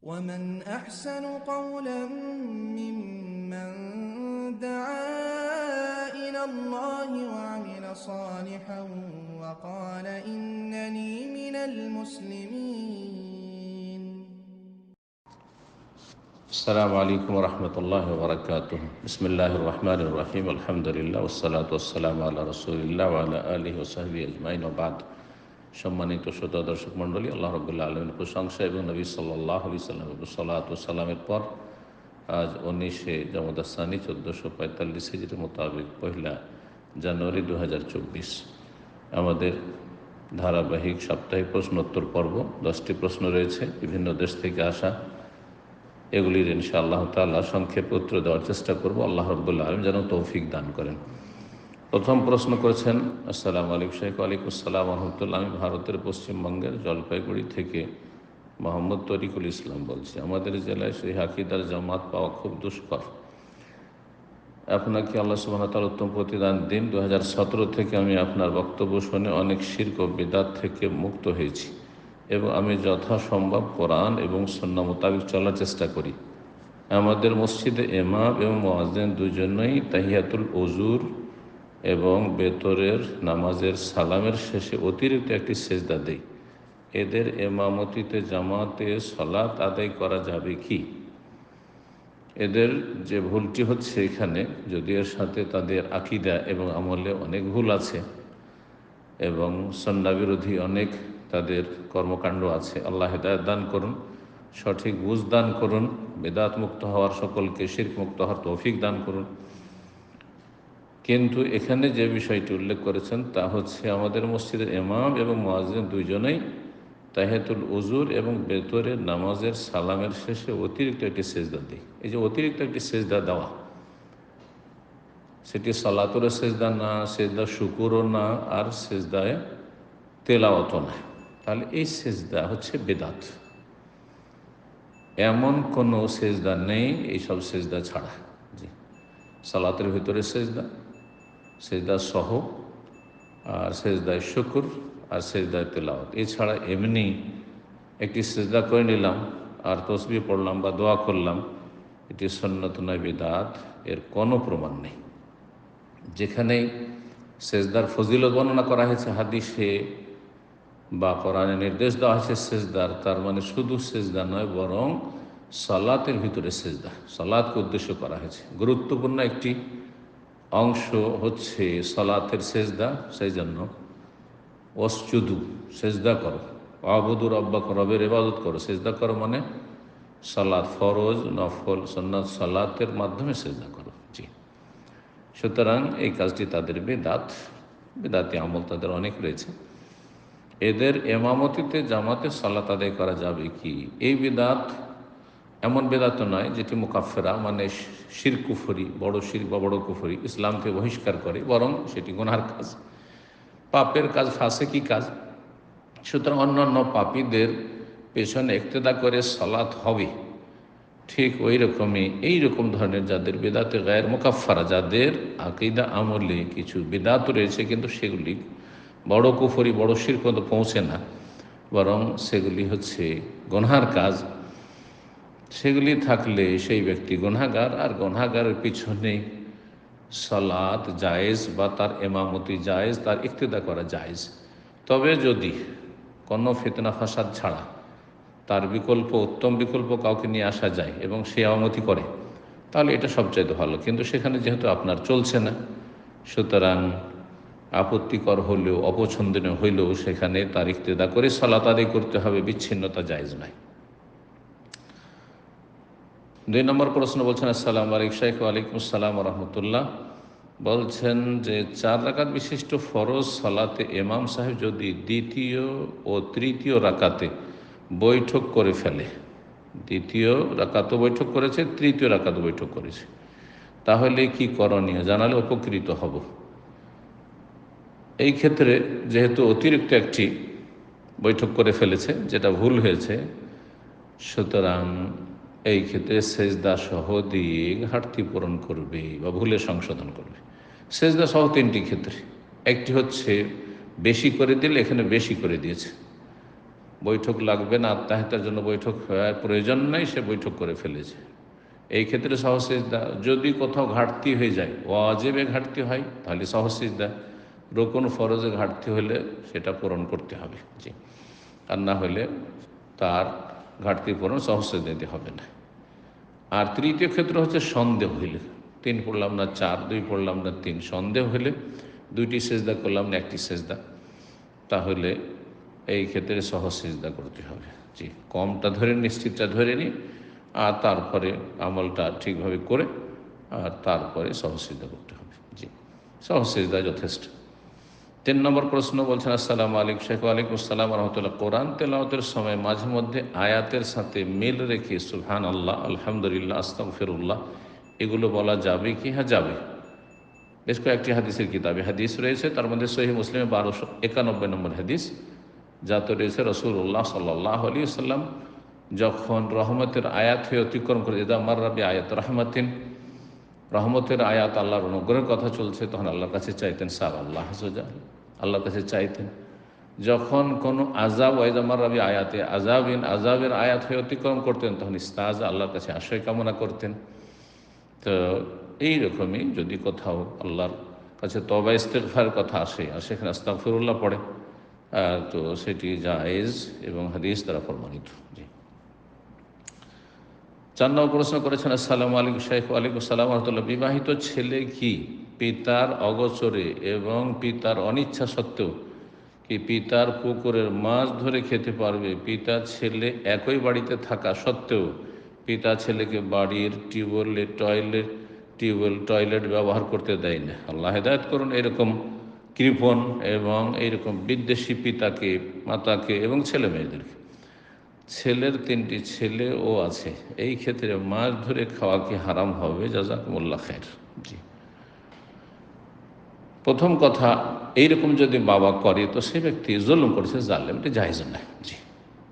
ومن أحسن قولا ممن دعا إلى الله وعمل صالحا وقال إنني من المسلمين. السلام عليكم ورحمة الله وبركاته. بسم الله الرحمن الرحيم. الحمد لله والصلاة والسلام على رسول الله وعلى آله وصحبه أجمعين وبعد. সম্মানিত শ্রোতা দর্শক মণ্ডলী, আল্লাহ রবুল্লা আলমের প্রশংসা এবং নবী সাল্লাহ আলি সাল্লাম সাল্লামের পর আজ উনিশে জামদাসানি চোদ্দোশো পঁয়তাল্লিশ হিজের মোতাবেক পহিলা জানুয়ারি দু হাজার চব্বিশ। আমাদের ধারাবাহিক সাপ্তাহিক প্রশ্নোত্তর পর্ব, দশটি প্রশ্ন রয়েছে, বিভিন্ন দেশ থেকে আসা। এগুলির ইনশা আল্লাহ তাল্লাহ সংক্ষেপে উত্তর দেওয়ার চেষ্টা করব। আল্লাহ রব্বুল্লাহ আলম যেন তৌফিক দান করেন। প্রথম প্রশ্ন করেছেন, আসসালামু আলাইকুম শেখ আলিকুসাল্লাম রহমতুল্লাহ, আমি ভারতের পশ্চিমবঙ্গের জলপাইগুড়ি থেকে মোহাম্মদ তরিকুল ইসলাম বলছি। আমাদের জেলায় সেই হাকিদার জামাত পাওয়া খুব দুষ্কর। আপনাকে আল্লাহ সুবাহ তার উত্তম প্রতিদান দিন। দু হাজার সতেরো থেকে আমি আপনার বক্তব্য শুনে অনেক শির্ক বেদাত থেকে মুক্ত হয়েছি এবং আমি যথাসম্ভব কোরআন এবং সন্না মোতাবিক চলার চেষ্টা করি। আমাদের মসজিদে এমাম এবং মোয়াজেন দুজনেই তাহিয়াতুল অজুর এবং বেতরের নামাজের সালামের শেষে অতিরিক্ত একটি সেজদা দেই। এদের এমামতিতে জামাতে সলাত আদায় করা যাবে কি? এদের যে ভুলটি হচ্ছে এখানে, যদি এর সাথে তাদের আকিদা এবং আমলে অনেক ভুল আছে এবং সন্না বিরোধী অনেক তাদের কর্মকাণ্ড আছে, আল্লাহ হেদায়ত দান করুন, সঠিক বুঝ দান করুন বেদাত মুক্ত হওয়ার সকলকে শির্ক মুক্ত হওয়ার তৌফিক দান করুন। কিন্তু এখানে যে বিষয়টি উল্লেখ করেছেন তা হচ্ছে আমাদের মসজিদের ইমাম এবং মোয়াজিন দুইজনেই তাহেতুল উজুর এবং বেতরের নামাজের সালামের শেষে অতিরিক্ত একটি সেজদা দিই এই যে অতিরিক্ত একটি সেজদা দেওয়া, সেটি সালাতুরের সেজদা না, সেজদা শুকুরও না, আর সেজদায় তেলাওয়াতও না। তাহলে এই সেজদা হচ্ছে বেদাত। এমন কোনো সেজদা নেই, এইসব সেজদা ছাড়া। জি, সালাতের ভিতরে সেজদা সেজদা সহ, আর সেজদায় শুকুর, আর সেজদায় তেলাওয়াত। এছাড়া এমনি একটি সেজদা করে নিলাম, আর তসবি পড়লাম বা দোয়া করলাম, এটি সন্ন্যত নয়, বেদাত, এর কোনো প্রমাণ নেই। যেখানেই সেজদার ফজিলত বর্ণনা করা হয়েছে হাদিসে বা কোরআনে নির্দেশ দেওয়া হয়েছে সেজদার, তার মানে শুধু সেজদা নয়, বরং সালাতের ভিতরে সেজদা। সালাদকে উদ্দেশ্য করা হয়েছে। গুরুত্বপূর্ণ একটি অংশ হচ্ছে সলাতের সেজদা সেই জন্য অসচুদু সেজদা করো। আবুদুর আব্বা রবের ইবাদত করো। সেজদা করো মানে সালাদ ফরজ, নফল সন্ন্যাত সালাতের মাধ্যমে সেজদা করো। জি। সুতরাং এই কাজটি তাদের বেদাত, বেদাতি আমল তাদের অনেক রয়েছে। এদের এমামতিতে জামাতে সালাত আদায় করা যাবে কি? এই বেদাত এমন বেদাত নয় যেটি মুকাফেরা মানে শির কুফরি বড় শির বা বড় কুফরি, ইসলামকে বহিষ্কার করে, বরং সেটি গুনার কাজ। পাপের কাজ ফাঁসে কি কাজ? সুতরাং অন্যান্য পাপীদের পেছনে একতেদা করে সালাত হবে। ঠিক ওই রকমই এই রকম ধরনের যাদের বেদাতে গায়ের মোকাফারা যাদের আকিদা আমলে কিছু বেদাত রয়েছে, কিন্তু সেগুলি বড় কুফরি, বড় শির পর্যন্ত পৌঁছে না। বরং সেগুলি হচ্ছে গনহার কাজ। সেগুলি থাকলে সেই ব্যক্তি গনাগার আর গনাগারের পিছনে সালাত জায়েজ বা তার এমামতি জায়েজ, তার ইক্তেদা করা জায়েজ। তবে যদি কোনো ফেতনা ফাসাদ ছাড়া তার বিকল্প, উত্তম বিকল্প কাউকে নিয়ে আসা যায় এবং সে এমামতি করে, তাহলে এটা সবচাইতে ভালো। কিন্তু সেখানে যেহেতু আপনার চলছে না, সুতরাং আপত্তিকর হলেও, অপছন্দনীয় হইলেও সেখানে তার ইক্তেদা করে সলাত আদায় করতে হবে, বিচ্ছিন্নতা জায়েজ নয় দুই নম্বর প্রশ্ন বলছেন, আসসালাম আলাইক শেখ ওয়ালাইকুম আসসালাম রহমতুল্লাহ। বলছেন যে, চার রাকাত বিশিষ্ট ফরজ সালাতে এমাম সাহেব যদি দ্বিতীয় ও তৃতীয় রাকাতে বৈঠক করে ফেলে, দ্বিতীয় রাকাতও বৈঠক করেছে, তৃতীয় রাকাত বৈঠক করেছে, তাহলে কি করণীয়? জানালে উপকৃত হব। এই ক্ষেত্রে যেহেতু অতিরিক্ত একটি বৈঠক করে ফেলেছে, যেটা ভুল হয়েছে, সুতরাং এই ক্ষেত্রে সেজদা সহ দিয়ে ঘাটতি পূরণ করবে বা ভুলে সংশোধন করবে। সেজদা সহ তিনটি ক্ষেত্রে। একটি হচ্ছে বেশি করে দিলে এখানে বেশি করে দিয়েছে। বৈঠক লাগবে না আত্মাহিতার জন্য বৈঠক প্রয়োজন নেই, সে বৈঠক করে ফেলেছে। এই ক্ষেত্রে সহসিজদা যদি কোথাও ঘাটতি হয়ে যায়, ওয়াজেবে ঘাটতি হয়, তাহলে সহসিজদা রোকন ফরজে ঘাটতি হলে সেটা পূরণ করতে হবে। জি। আর না হলে তার ঘাটতি পূরণ সহসে দিতে হবে না। আর তৃতীয় ক্ষেত্র হচ্ছে সন্দেহ হইলে। তিন পড়লাম না চার, দুই পড়লাম না তিন, সন্দেহ হলে দুইটি সেজদা করলাম না একটি সেজদা। তাহলে এই ক্ষেত্রে সহজ সেজদা করতে হবে। জি, কমটা ধরে নিশ্চিতটা ধরে নিই আর তারপরে আমলটা ঠিকভাবে করে, আর তারপরে সহজ সিদ্ধা করতে হবে। জি, সহজ সিদ্ধা যথেষ্ট। তিন নম্বর প্রশ্ন বলছেন, আসসালামু আলাইকুম শেখ, ওয়ালাইকুম আসসালাম রহমতুল্লাহ। কোরআন তেলাওয়াতের সময় মাঝে মধ্যে আয়াতের সাথে মিল রেখে সুহান আল্লাহ আলহামদুলিল্লাহ আস্তফিরুল্লাহ এগুলো বলা যাবে কি? হ্যাঁ যাবে। বেশ কয়েকটি হাদিসের কিতাবে। হাদিস রয়েছে, তার মধ্যে সহি মুসলিমে বারোশো একানব্বই নম্বর হাদিস যাতে রয়েছে রসুল্লাহ সাল্লাহ আলী সাল্লাম যখন রহমতের আয়াত হয়ে অতিক্রম করে যেটা আমার রাবি আয়াত রহমতিন রহমতের আয়াত আল্লাহর অনুগ্রহের কথা চলছে, তখন আল্লাহর কাছে চাইতেন সার আল্লাহ হাজা আল্লাহর কাছে চাইতেন। যখন কোনো আজাব ওয়াইজামার রবি আয়াতে আজাবিন আজাবের আয়াত হয়ে অতিক্রম করতেন, তখন ইস্তাজ আল্লাহর কাছে আশ্রয় কামনা করতেন। তো এই রকমই যদি কোথাও আল্লাহর কাছে তবা ইস্তেকফার কথা আসে, আর সেখানে আস্তাফিরুল্লাহ পড়ে তো সেটি জায়েজ এবং হাদিস দ্বারা প্রমাণিত। চার প্রশ্ন করেছেন, আসসালামু আলাইকুম শেখ ওয়ালাইকুম সালাম রহমতুল্লাহ। বিবাহিত ছেলে কি পিতার অগোচরে এবং পিতার অনিচ্ছা সত্ত্বেও কি পিতার পুকুরের মাছ ধরে খেতে পারবে? পিতা ছেলে একই বাড়িতে থাকা সত্ত্বেও পিতা ছেলেকে বাড়ির টিউবওয়েলে টয়লেট, টিউবওয়েল টয়লেট ব্যবহার করতে দেয় না। আল্লাহ হেদায়ত করুন, এরকম কৃপণ এবং এইরকম বিদ্বেষী পিতাকে, মাতাকে এবং ছেলে মেয়েদেরকে ছেলের তিনটি ছেলেও আছে। এই ক্ষেত্রে মাছ ধরে খাওয়া কি হারাম হবে? জাজাকুমুল্লা খের জি। প্রথম কথা, এইরকম যদি বাবা করে, তো সে ব্যক্তি জুলুম করেছে জানলে এটি জাহেজ না জি।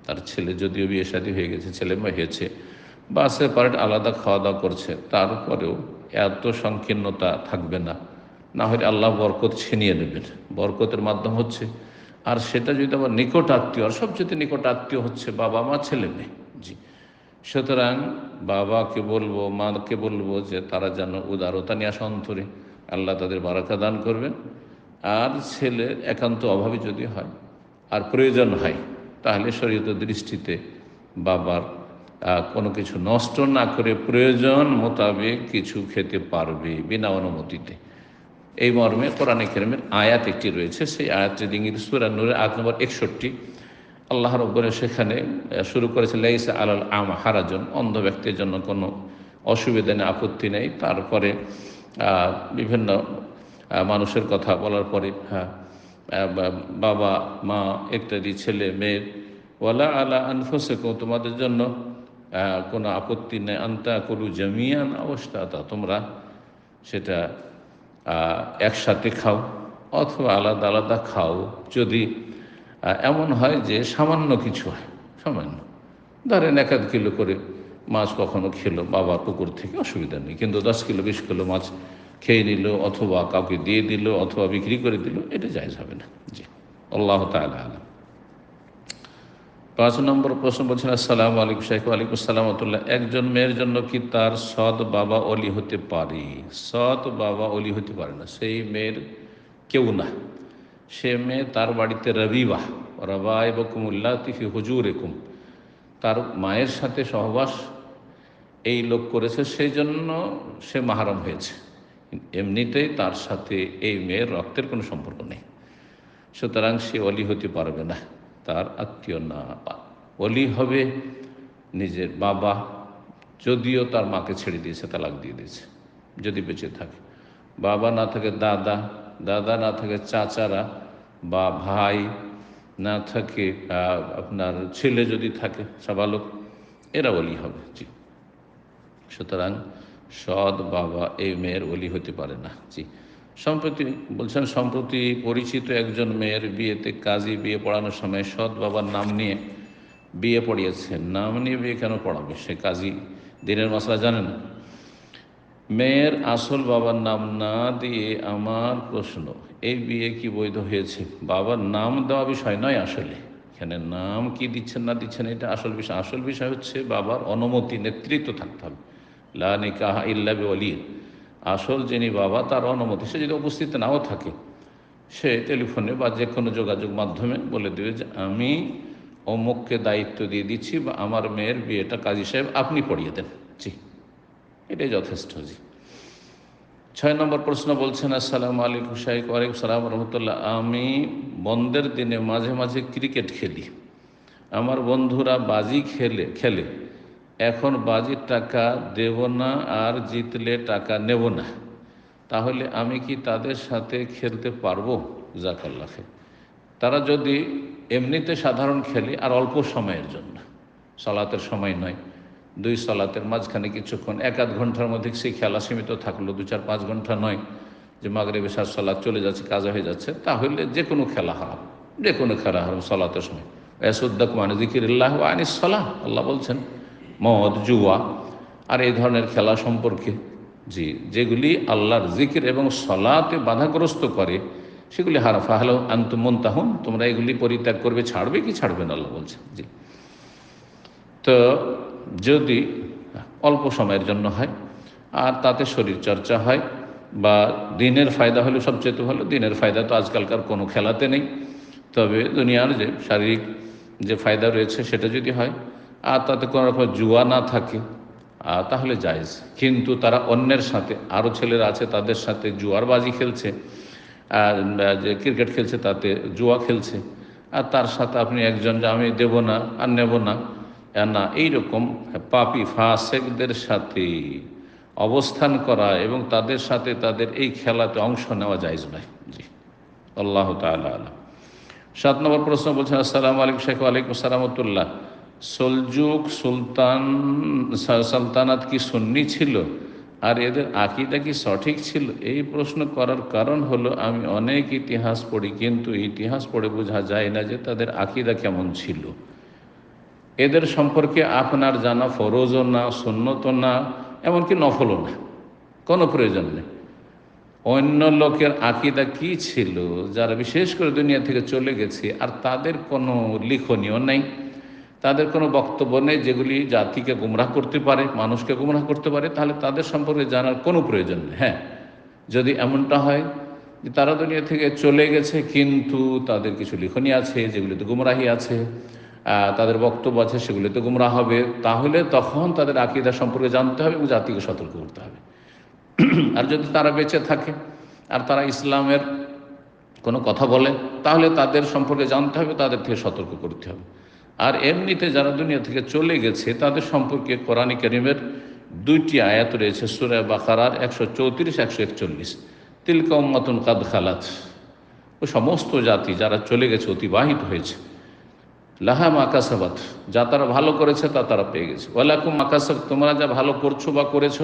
তার ছেলে যদিও বিয়ে শাদী হয়ে গেছে, ছেলে মেয়ে হয়েছে, বা সেপারেট আলাদা খাওয়া দাওয়া করছে তারপরেও এত সংকীর্ণতা থাকবে না। না হলে আল্লাহ বরকত ছিনিয়ে নেবেন। বরকতের মাধ্যম হচ্ছে আর সেটা যদি আমার নিকট আত্মীয়, আর সবচেয়ে নিকট আত্মীয় হচ্ছে বাবা মা, ছেলে মেয়ে। জি। সুতরাং বাবাকে বলব, মাকে বলব যে তারা যেন উদারতা নিয়ে আসা অন্তরে। আল্লাহ তাদের বারাকা দান করবেন। আর ছেলে একান্ত অভাবে যদি হয়, আর প্রয়োজন হয়, তাহলে শরীয়ত দৃষ্টিতে বাবার কোনো কিছু নষ্ট না করে প্রয়োজন মোতাবেক কিছু খেতে পারবে বিনা অনুমতিতে। এই মর্মে কোরআনে কেরমের আয়াত একটি রয়েছে। সেই আয়াতটি ইংরেজি সুরানুরের আয়াত নম্বর একষট্টি। আল্লাহ রব্বরে সেখানে শুরু করেছে লাইসা আলাল আম হারাজন অন্ধ ব্যক্তির জন্য কোনো অসুবিধা নেই, আপত্তি নেই। তারপরে বিভিন্ন মানুষের কথা বলার পরে হ্যাঁ বাবা, মা, ইত্যাদি, ছেলে মেয়ের ওয়ালা আলা আনফোসেকো তোমাদের জন্য কোনো আপত্তি নেই। আন্তা করু জমিয়ান অবস্থা তা তোমরা সেটা একসাথে খাও অথবা আলাদা আলাদা খাও। যদি এমন হয় যে সামান্য কিছু হয়, সামান্য। ধরেন এক আধ কিলো করে মাছ কখনো খেলো, বাবা পুকুর থেকে অসুবিধা নেই। কিন্তু দশ কিলো, বিশ কিলো মাছ খেয়ে নিল অথবা কাউকে দিয়ে দিল অথবা বিক্রি করে দিল, এটা যায় হবে না। জি, আল্লাহ তালা আলম। পাঁচ নম্বর প্রশ্ন বলছেন, আসসালাম আলাইকুম শেখ আলাইকুম সালামতুল্লাহ একজন মেয়ের জন্য কি তার সৎ বাবা অলি হতে পারে? সৎ বাবা অলি হতে পারে না। সেই মেয়ের কেউ না। সে মেয়ে তার বাড়িতে রবিবাহ রবা এবকুমুল্লাহ তিফি হুজুর একুম তার মায়ের সাথে সহবাস এই লোক করেছে, সেই জন্য সে মাহারম হয়েছে। এমনিতেই তার সাথে এই মেয়ের রক্তের কোনো সম্পর্ক নেই। সুতরাং সে অলি হতে পারবে না। তার আত্মীয় না পান অলি হবে নিজের বাবা, যদিও তার মাকে ছেড়ে দিয়েছে, তালাক দিয়ে দিয়েছে, যদি বেঁচে থাকে। বাবা না থাকে দাদা দাদা না থাকে চাচারা, বা ভাই না থাকে আপনার ছেলে যদি থাকে, সাবালক, এরা অলি হবে, জি। সুতরাং সৎ বাবা, এই মেয়ের অলি হতে পারে না, জি। সম্প্রতি বলছেন, সম্প্রতি পরিচিত একজন মেয়ের বিয়েতে কাজী বিয়ে পড়ানোর সময় সৎ বাবার নাম নিয়ে বিয়ে পড়িয়েছে নাম নিয়ে বিয়ে কেন পড়াবে? সে কাজী দিনের মশলা জানে না মেয়ের আসল বাবার নাম না দিয়ে আমার প্রশ্ন, এই বিয়ে কি বৈধ হয়েছে? বাবার নাম দেওয়া বিষয় নয় আসলে। এখানে নাম কি দিচ্ছেন, না দিচ্ছেন, এটা আসল বিষয়। আসল বিষয় হচ্ছে বাবার অনুমতি, নেতৃত্ব থাকতে হবে। লা নিকাহা ইল্লা বিওয়ালির। আসল যিনি বাবা, তার অনুমতি, সে যদি উপস্থিত নাও থাকে, সে টেলিফোনে বা যে কোনো যোগাযোগ মাধ্যমে বলে দেবে যে, আমি অমুককে দায়িত্ব দিয়ে দিচ্ছি বা আমার মেয়ের বিয়েটা কাজী সাহেব আপনি পড়িয়ে দেন। জি, এটাই যথেষ্ট, জি। ছয় নম্বর প্রশ্ন বলছেন, আসসালাম আলাইকুম শাহিক ওয়ালাইকুম সালাম রহমতুল্লাহ। আমি বন্ধের দিনে মাঝে মাঝে ক্রিকেট খেলি। আমার বন্ধুরা বাজি খেলে খেলে। এখন বাজির টাকা দেব না আর জিতলে টাকা নেব না। তাহলে আমি কি তাদের সাথে খেলতে পারব? জাকাল্লাফে তারা যদি এমনিতে সাধারণ খেলে আর অল্প সময়ের জন্য, সালাতের সময় নয়, দুই সালাতের মাঝখানে কিছুক্ষণ, এক আধ ঘণ্টার মধ্যে সেই খেলা সীমিত থাকল, দু চার পাঁচ ঘণ্টা নয় যে মাগরে বেশার সালাদ চলে যাচ্ছে, কাজা হয়ে যাচ্ছে, তাহলে যে কোনো খেলা হারাম, যে কোনো খেলা হারাম সালাতের সময়। এসুদ্দাক মানে জিকিরল্লাহ আনিস সালাহ, আল্লাহ বলছেন মদ, জুয়া আর এই ধরনের খেলা সম্পর্কে জি, যেগুলি আল্লাহর জিকির এবং সলাতে বাধাগ্রস্ত করে, সেগুলি হারা ফাহল আন্তমন তাহন তোমরা এগুলি পরিত্যাগ করবে, ছাড়বে কি ছাড়বে না, আল্লাহ বলছেন, জি। তো যদি অল্প সময়ের জন্য হয় আর তাতে শরীর চর্চা হয় বা দিনের ফায়দা হলে সবচেয়ে ভালো, দিনের ফায়দা তো আজকালকার কোনো খেলাতে নেই, তবে দুনিয়ার যে শারীরিক যে ফায়দা রয়েছে সেটা যদি হয় আর তাতে কোনো রকম জুয়া না থাকে তাহলে জায়জ। কিন্তু তারা অন্যের সাথে আরও ছেলেরা আছে তাদের সাথে জুয়ার বাজি খেলছে, আর যে ক্রিকেট খেলছে তাতে জুয়া খেলছে, আর তার সাথে আপনি একজন যে আমি দেব না, আর নেব না না, এইরকম পাপি ফাসেকদের সাথে অবস্থান করা এবং তাদের সাথে তাদের এই খেলাতে অংশ নেওয়া যায়জ নয়। জি, আল্লাহ তালা সাত নম্বর প্রশ্ন বলছেন, আসসালামু আলাইকুম শেখ আলাইকুম সালামতুল্লাহ সলজুক সুলতান সালতানাত কি সন্নি ছিল? আর এদের আকিদা কি সঠিক ছিল? এই প্রশ্ন করার কারণ হলো, আমি অনেক ইতিহাস পড়ি, কিন্তু ইতিহাস পড়ে বোঝা যায় না যে তাদের আকিদা কেমন ছিল। এদের সম্পর্কে আপনার জানা ফরজও না সন্নত না, এমনকি নফলও না। কোনো প্রয়োজন নেই। অন্য লোকের আকিদা কি ছিল? যারা বিশেষ করে দুনিয়া থেকে চলে গেছে, আর তাদের কোনো লিখনীয় নেই। তাদের কোনো বক্তব্য নেই যেগুলি জাতিকে গুমরাহ করতে পারে, মানুষকে গুমরাহ করতে পারে, তাহলে তাদের সম্পর্কে জানার কোনো প্রয়োজন নেই। হ্যাঁ যদি এমনটা হয় যে তারা দুনিয়া থেকে চলে গেছে, কিন্তু তাদের কিছু লিখনী আছে যেগুলিতে গুমরাহি আছে তাদের বক্তব্য আছে সেগুলিতে গুমরাহ হবে, তাহলে তখন তাদের আকিদা সম্পর্কে জানতে হবে এবং জাতিকে সতর্ক করতে হবে। আর যদি তারা বেঁচে থাকে আর তারা ইসলামের কোনো কথা বলে, তাহলে তাদের সম্পর্কে জানতে হবে, তাদের থেকে সতর্ক করতে হবে। আর এমনিতে যারা দুনিয়া থেকে চলে গেছে, তাদের সম্পর্কে কোরআন করিমের দুইটি আয়াত রয়েছে, সুরা বাকারার একশো চৌত্রিশ, একশো একচল্লিশ। তিলকা উম্মাতুন কাদ খালাত। ও সমস্ত জাতি যারা চলে গেছে, অতিবাহিত হয়েছে। লাহা মাকাসাবাত যা তারা ভালো করেছে, তা তারা পেয়ে গেছে। ওয়ালাকুম মাকাসাব তোমরা যা ভালো করছ বা করেছ,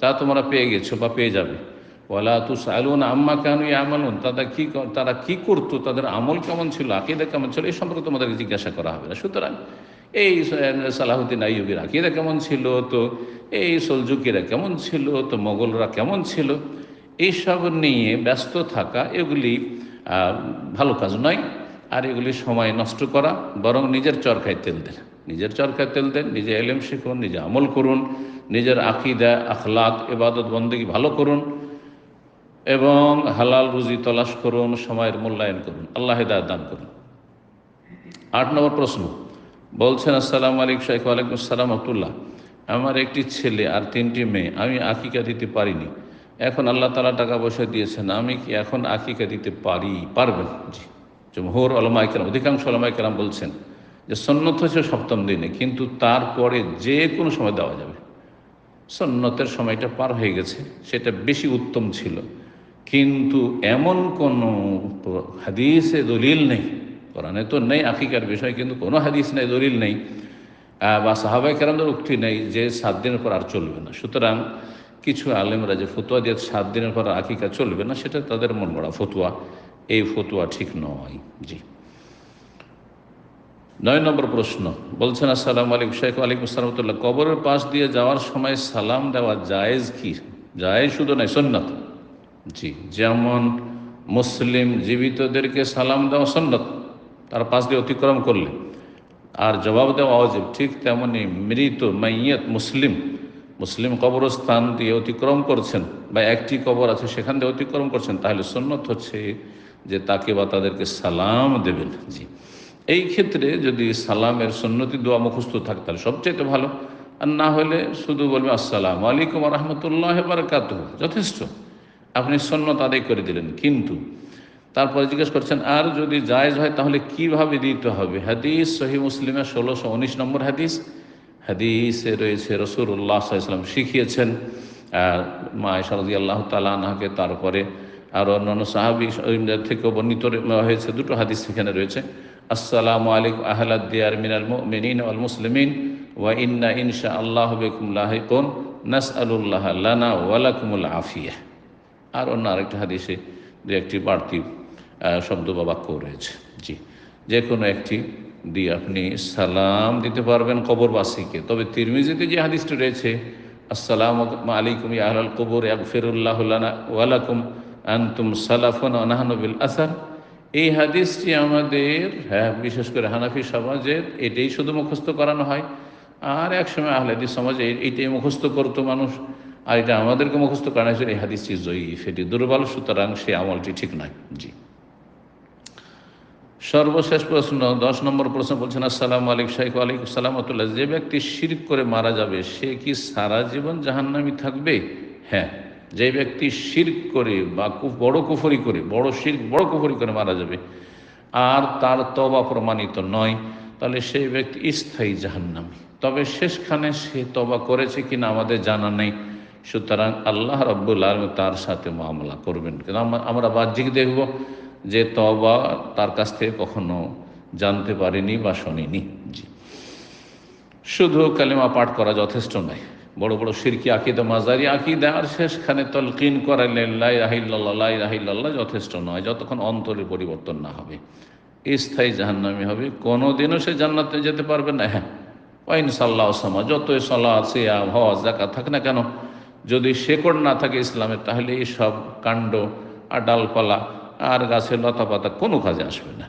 তা তোমরা পেয়ে গেছো বা পেয়ে যাবে। ওয়ালা তু সালুন আম্মা কেন আমলুন তারা কী তারা কী করতো, তাদের আমল কেমন ছিল, আকিদা কেমন ছিল, এই সম্পর্কে তোমাদেরকে জিজ্ঞাসা করা হবে না। সুতরাং এই সালাহুদ্দিন আইয়ুবির আকিদা কেমন ছিল, তো এই সলজুকিরা কেমন ছিল, তো মোগলরা কেমন ছিল, এইসব নিয়ে ব্যস্ত থাকা এগুলি ভালো কাজ নয়। আর এগুলি সময় নষ্ট করা, বরং নিজের চরকায় তেল দেন। নিজের চরকায় তেল দেন, নিজে এলেম শিখুন, নিজে আমল করুন, নিজের আকিদা, আখলাক এবাদত বন্দী ভালো করুন। এবং হালাল রুজি তলাশ করুন, সময়ের মূল্যায়ন করুন, আল্লাহ হেদায়ত দান করুন। আট নম্বর প্রশ্ন, বলছেন, আসসালাম আলিক শাইখ আলাইকুম আসসালাম আবতুল্লাহ আমার একটি ছেলে আর তিনটি মেয়ে, আমি আকিকা দিতে পারিনি। এখন আল্লাহ তালা টাকা পয়সা দিয়েছেন, আমি কি এখন আকিকা দিতে পারি, পারবেন? জি, জমহর আলমাই কেরাম, অধিকাংশ আলমাই কেরাম বলছেন যে সন্ন্যত হচ্ছে সপ্তম দিনে, কিন্তু তারপরে যে কোনো সময় দেওয়া যাবে। সন্ন্যতের সময়টা পার হয়ে গেছে, সেটা বেশি উত্তম ছিল। কিন্তু এমন কোনো হাদিসে দলিল নেই। কোরআনে তো নেই আকিকার বিষয়, কিন্তু কোনো হাদিস নেই, দলিল নেই। বা সাহাবাই কেরামদের উক্তি নেই যে সাত দিনের পর আর চলবে না। সুতরাং কিছু আলেমরা যে ফতুয়া দিয়ে সাত দিনের পর আকিকা চলবে না, সেটা তাদের মন গড়া ফতুয়া। এই ফতুয়া ঠিক নয়। জি। নয় নম্বর প্রশ্ন। বলছেন, আসসালাম আলাইকুম শেখ আলাইকুম সালামতুল্লাহ কবরের পাশ দিয়ে যাওয়ার সময় সালাম দেওয়া জায়েজ কি? জায়েজ শুধু নয় সন্ন্যত জি, যেমন মুসলিম জীবিতদেরকে সালাম দেওয়া সন্ন্যত তার পাশ দিয়ে অতিক্রম করলে, আর জবাব দেওয়া অজিব ঠিক তেমনি মৃত, মাইয়াত মুসলিম মুসলিম কবরস্থান দিয়ে অতিক্রম করছেন, বা একটি কবর আছে সেখান দিয়ে অতিক্রম করছেন, তাহলে সন্ন্যত হচ্ছে যে তাকে বা তাদেরকে সালাম দেবেন, জি। এই ক্ষেত্রে যদি সালামের সন্ন্যতি দোয়া মুখস্থ থাকে, তাহলে সবচেয়ে ভালো, আর না হলে শুধু বলবে আসসালাম আলাইকুম রহমতুল্লাহ বারকাত যথেষ্ট। আপনি সন্ন্যত আদায় করে দিলেন, কিন্তু তারপরে জিজ্ঞেস করছেন, আর যদি জায়জ হয় তাহলে কীভাবে দিতে হবে? হাদিস, সহি মুসলিমের ষোলোশো উনিশ নম্বর হাদিস। হাদিসে রয়েছে রসুল্লাহ ইসলাম শিখিয়েছেন মা শারদি আল্লাহ তালাকে তারপরে আর অন্যান্য সাহাবি থেকেও বর্ণিত হয়েছে, দুটো হাদিস সেখানে রয়েছে। আসসালামু আলাইকুম আহলাদ্দিয়ার মিনাল মিনিন আল মুসলিমিন, ওয়া ইন্না ইনশা আল্লাহ বেকুম লাহিকুন নাস আলুল্লাহ লানা ওয়ালাকুমুল আফিয়া। আর অন্য আরেকটি হাদিসে দু একটি বাড়তি শব্দ বা বাক্য রয়েছে। জি যে কোনো একটি দিয়ে আপনি সালাম দিতে পারবেন কবরবাসীকে। তবে তিরমিজিতে যে হাদিসটি রয়েছে, আসসালাম আলাইকুম ইয়াহল কবর ফিরুল্লাহ ওয়ালাকুম আন্তুম সালাফন অনাহানবিল আসার। এই হাদিসটি আমাদের হ্যাঁ বিশেষ করে হানাফি সমাজের এটাই শুধু মুখস্থ করানো হয়। আর একসময় আহলাদি সমাজে এইটাই মুখস্থ করতো মানুষ। আর এটা আমাদেরকে মুখস্থ করানো হয়েছে এই হাদিসটি জয়ী সেটি দুর্বল, সুতরাং সে আমলটি ঠিক নয়। জি। সর্বশেষ প্রশ্ন, দশ নম্বর প্রশ্ন বলছেন, আসসালাম আলিক শাইক আলাইকুম সালামতুল্লাহ যে ব্যক্তি শির করে মারা যাবে, সে কি সারা জীবন জাহান্নামি থাকবে? হ্যাঁ যে ব্যক্তি শির করে বা বড় কুফরি করে, বড় শির বড় কুফরি করে মারা যাবে, আর তার তবা প্রমাণিত নয়, তাহলে সেই ব্যক্তি স্থায়ী জাহান্নামি। তবে শেষখানে সে তবা করেছে কিনা আমাদের জানা নেই। সুতরাং আল্লাহ রব্বুল আলম তার সাথে মামলা করবেন। কিন্তু আমরা বাহ্যিক দেখব যে তবা তার কাছ থেকে কখনো জানতে পারিনি বা শোনেনি। জি। শুধু কালিমা পাঠ করা যথেষ্ট নয়। বড় বড় সিরকি আকিদা, মাজারি আকিদা, আর শেষখানে তলকিন করাইলেন লাই রাহিল্লাহ রাহিল্লাহ যথেষ্ট নয়। যতক্ষণ অন্তরে পরিবর্তন না হবে। স্থায়ী জাহান্নামি হবে। কোনো দিনও সে জান্নাতে যেতে পারবে না। হ্যাঁ। ওয়াইন সাল্লাহ সামা যতই সলা সিয়াম, হজ জাকা থাক না কেন যদি শেকড় না থাকে ইসলামের তাহলে এই সব কাণ্ড আর ডালপালা আর গাছের লতা পাতা কোনো কাজে আসবে না।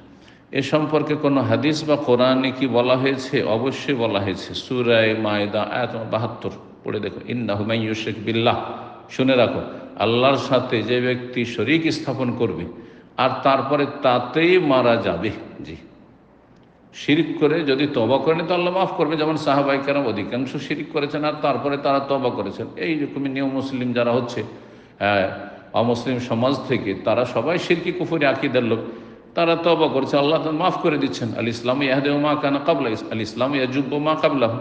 এ সম্পর্কে কোনো হাদিস বা কোরআনে কি বলা হয়েছে? অবশ্যই বলা হয়েছে। সুরায় মায়দা এত বাহাত্তর। পড়ে দেখো ইন্না হুমায়ু শেখ বিল্লাহ। শুনে রাখো, আল্লাহর সাথে যে ব্যক্তি শরিক স্থাপন করবে, আর তারপরে তাতেই মারা যাবে। জি। শিরিক করে যদি তবা করেন তো আল্লাহ মাফ করবে। যেমন সাহাবাই কেরাম অধিকাংশ শিরিক করেছেন আর তারপরে তারা তবা করেছেন। এই রকমই নিয়ম মুসলিম যারা হচ্ছে হ্যাঁ অমুসলিম সমাজ থেকে, তারা সবাই শিরকি কুফুরি আকিদের লোক। তারা তবা করেছে। আল্লাহ তো মাফ করে দিচ্ছেন। আল ইসলাম ইয়াহদেও মা কানা কাবলা আল ইসলাম ইয়াজুব্ব মা কাবলাহ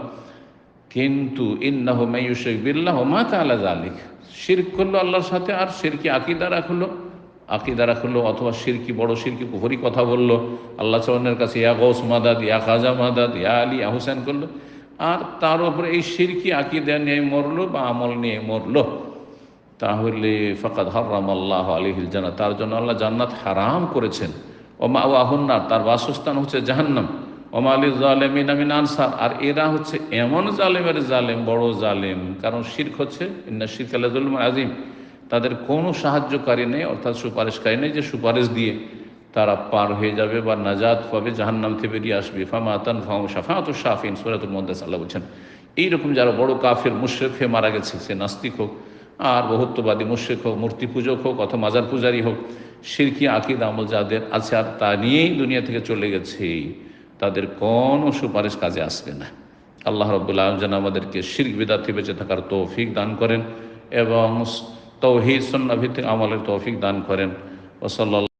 কিন্তু ইন্নাহ মাইয়ুশেক বিল্লাহ মা তালা জালিক শিরক করল আল্লাহর সাথে আর শিরকি আকিদা রাখল। আকিদা রাখল অথবা শিরকি বড় শিরকি কুফরি কথা বলল। আল্লাহ চরণের কাছে, ইয়া গৌস মাদাদ, ইয়া খাজা মাদাদ, ইয়া আলী, ইয়া হুসেন করল। আর তার উপরে এই শিরকি আকিদা নিয়ে মরলো বা আমল নিয়ে মরলো। তাহলে ফকাত হারাম আল্লাহ আলিহিল জানা তার জন্য আল্লাহ জান্নাত হারাম করেছেন। ওমা ওয়াহুন্নার তার বাসস্থান হচ্ছে জাহান্নাম। ওমা আলী জালেমিন আমিন আনসার, আর এরা হচ্ছে এমন জালেমের জালেম, বড় জালেম। কারণ শির্ক হচ্ছে, ইন্না শির্ক আল্লাহ আজিম তাদের কোনো সাহায্যকারী নেই, অর্থাৎ সুপারিশকারী নেই যে সুপারিশ দিয়ে তারা পার হয়ে যাবে বা নাজাত পাবে, জাহান্নাম থেকে বেরিয়ে আসবে। ফামাতান ফাম সাফাত শাফিন সুরাতুল মদ্দাস আল্লাহ বলছেন। এইরকম যারা বড় কাফের, মুশ্রেক হয়ে মারা গেছে, সে নাস্তিক হোক আর বহুত্ববাদী মুশ্রিক হোক মূর্তি পূজক হোক অথবা মাজার পূজারি হোক, সিরকি, আকিদ, আমল যাদের আছে আর তা নিয়েই দুনিয়া থেকে চলে গেছে, তাদের কোনো সুপারিশ কাজে আসবে না। আল্লাহ রব্বুল্লাহ যেন আমাদেরকে শির্ক বিদার্থী বেঁচে থাকার তৌফিক দান করেন এবং তৌহিদ সন্না আমলের তৌফিক দান করেন। ওসল্লা